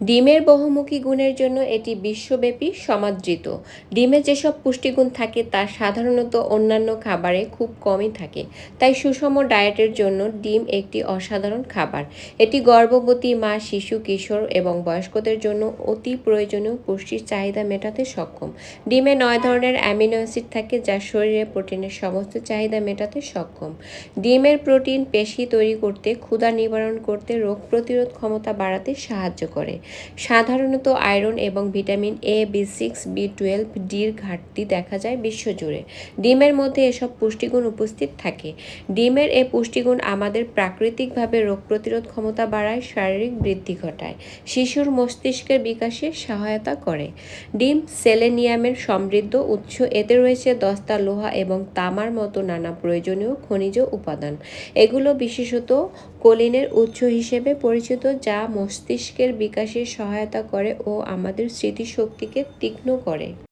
ডিমের বহুমুখী গুণের জন্য এটি বিশ্বব্যাপী সমাদৃত। ডিমে যেসব পুষ্টিগুণ থাকে, তা সাধারণত অন্যান্য খাবারে খুব কমই থাকে। তাই সুষম ডায়েটের জন্য ডিম একটি অসাধারণ খাবার। এটি গর্ভবতী মা, শিশু, কিশোর এবং বয়স্কদের জন্য অতি প্রয়োজনীয় পুষ্টির চাহিদা মেটাতে সক্ষম। ডিমে নয় ধরনের অ্যামিনো অ্যাসিড থাকে, যা শরীরে প্রোটিনের সমস্ত চাহিদা মেটাতে সক্ষম। ডিমের প্রোটিন পেশি তৈরি করতে, ক্ষুধা নিবারণ করতে, রোগ প্রতিরোধ ক্ষমতা বাড়াতে সাহায্য করে। সাধারণত আয়রন এবং vitamin A B six B twelve ডির ঘাটতি দেখা যায় বিশ্বজুড়ে। ডিমের মধ্যে এসব পুষ্টিগুণ উপস্থিত থাকে। ডিমের এ পুষ্টিগুণ আমাদের প্রাকৃতিকভাবে রোগ প্রতিরোধ ক্ষমতা বাড়ায়, শারীরিক বৃদ্ধি ঘটায়, শিশুর মস্তিষ্কের বিকাশে সহায়তা করে। ডিম সেলেনিয়ামের সমৃদ্ধ উৎস। এতে রয়েছে দস্তা, লোহা এবং তামার মতো নানা প্রয়োজনীয় খনিজ উপাদান। এগুলো বিশেষত কোলিনের উৎস হিসেবে পরিচিত, যা মস্তিষ্কের বিকাশে সহায়তা করে ও আমাদের স্মৃতিশক্তিকে তীক্ষ্ণ করে।